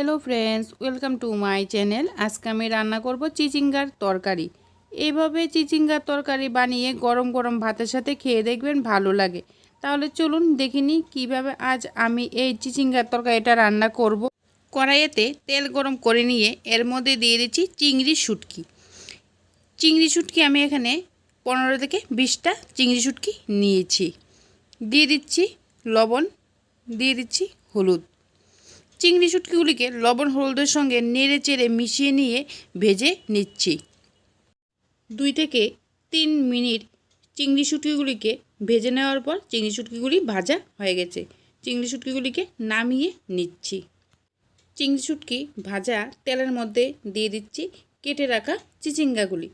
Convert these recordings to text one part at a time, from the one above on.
Hello friends welcome to my channel আজকে আমি রান্না করব চিচিঙ্গার তরকারি। এইভাবে চিচিঙ্গার তরকারি বানিয়ে গরম গরম ভাতের সাথে খেয়ে দেখবেন ভালো লাগে। তাহলে চলুন দেখিনি কীভাবে আজ আমি এই চিচিঙ্গার তরকারিটা রান্না করব। কড়াইয়েতে তেল গরম করে নিয়ে এর মধ্যে দিয়ে দিচ্ছি চিংড়ি শুটকি। চিংড়ি শুটকি আমি এখানে পনেরো থেকে বিশটা চিংড়ি শুটকি নিয়েছি। দিয়ে দিচ্ছি লবণ, দিয়ে দিচ্ছি হলুদ। চিংড়ি শুটকিগুলিকে লবণ হলুদের সঙ্গে নেড়ে চেড়ে মিশিয়ে নিয়ে ভেজে নিচ্ছি। দুই থেকে তিন মিনিট চিংড়ি শুটকিগুলিকে ভেজে নেওয়ার পর চিংড়ি শুটকিগুলি ভাজা হয়ে গেছে। চিংড়ি শুটকিগুলিকে নামিয়ে নিচ্ছি। চিংড়ি শুটকি ভাজা তেলের মধ্যে দিয়ে দিচ্ছি কেটে রাখা চিচিঙ্গাগুলি।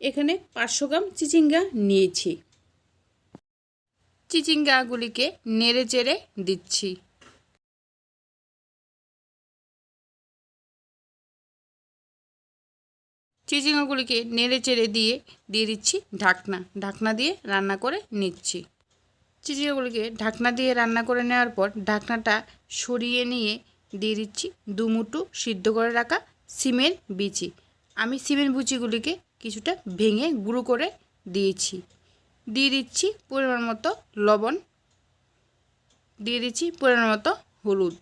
এখানে পাঁচশো গ্রাম চিচিঙ্গা নিয়েছি। চিচিঙ্গাগুলিকে নেড়ে চেড়ে দিচ্ছি। চিচিঙ্গাগুলিকে নেড়ে চেড়ে দিয়ে দিয়ে দিচ্ছি ঢাকনা। ঢাকনা দিয়ে রান্না করে নিচ্ছি। চিচিঙ্গাগুলিকে ঢাকনা দিয়ে রান্না করে নেওয়ার পর ঢাকনাটা সরিয়ে নিয়ে দিয়ে দিচ্ছি দুমুটু সিদ্ধ করে রাখা সিমের বিচি। আমি সিমের বিচিগুলিকে কিছুটা ভেঙে গুঁড়ো করে দিয়েছি। দিয়ে দিচ্ছি পরিমাণ মতো লবণ। দিয়ে দিচ্ছি পরিমাণ মতো হলুদ।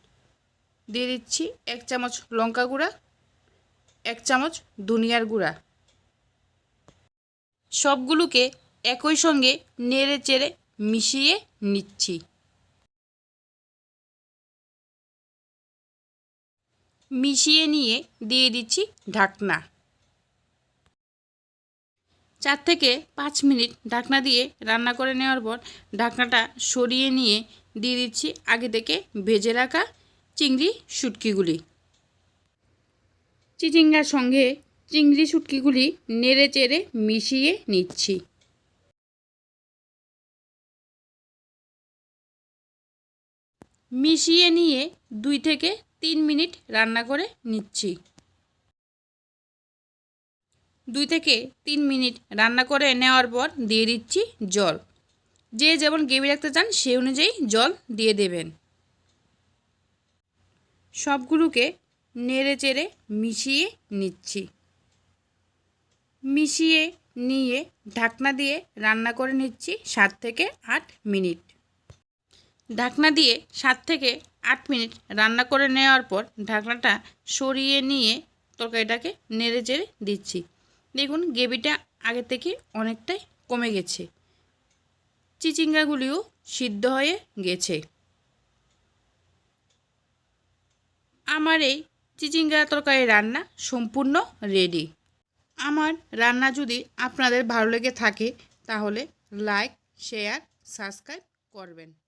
দিয়ে দিচ্ছি এক চামচ লঙ্কা গুঁড়া। এক চামচ ধনিয়ার গুঁড়া। সবগুলোকে একই সঙ্গে নেড়ে চেড়ে মিশিয়ে নিচ্ছি। মিশিয়ে নিয়ে দিয়ে দিচ্ছি ঢাকনা। চার থেকে পাঁচ মিনিট ঢাকনা দিয়ে রান্না করে নেওয়ার পর ঢাকনাটা সরিয়ে নিয়ে দিয়ে দিচ্ছি আগে থেকে ভেজে রাখা চিংড়ি শুটকিগুলি। চিচিঙ্গার সঙ্গে চিংড়ি শুটকিগুলি নেড়ে চেড়ে মিশিয়ে নিচ্ছি। মিশিয়ে নিয়ে দুই থেকে তিন মিনিট রান্না করে নিচ্ছি। দুই থেকে তিন মিনিট রান্না করে নেওয়ার পর দিয়ে দিচ্ছি জল। যে যেমন গ্রেভি রাখতে চান সেই অনুযায়ী জল দিয়ে দেবেন। সবগুলোকে নেড়ে চেড়ে মিশিয়ে নিচ্ছি। মিশিয়ে নিয়ে ঢাকনা দিয়ে রান্না করে নিচ্ছি সাত থেকে আট মিনিট। ঢাকনা দিয়ে সাত থেকে আট মিনিট রান্না করে নেওয়ার পর ঢাকনাটা সরিয়ে নিয়ে তরকারিটাকে নেড়ে চেড়ে দিচ্ছি। দেখুন, গ্রেভিটা আগে থেকে অনেকটাই কমে গেছে। চিচিঙ্গাগুলিও সিদ্ধ হয়ে গেছে। আমার এই চিচিঙ্গা তরকারি রান্না সম্পূর্ণ রেডি আমার রান্না যদি আপনাদের ভালো লেগে থাকে, তাহলে লাইক শেয়ার সাবস্ক্রাইব করবেন।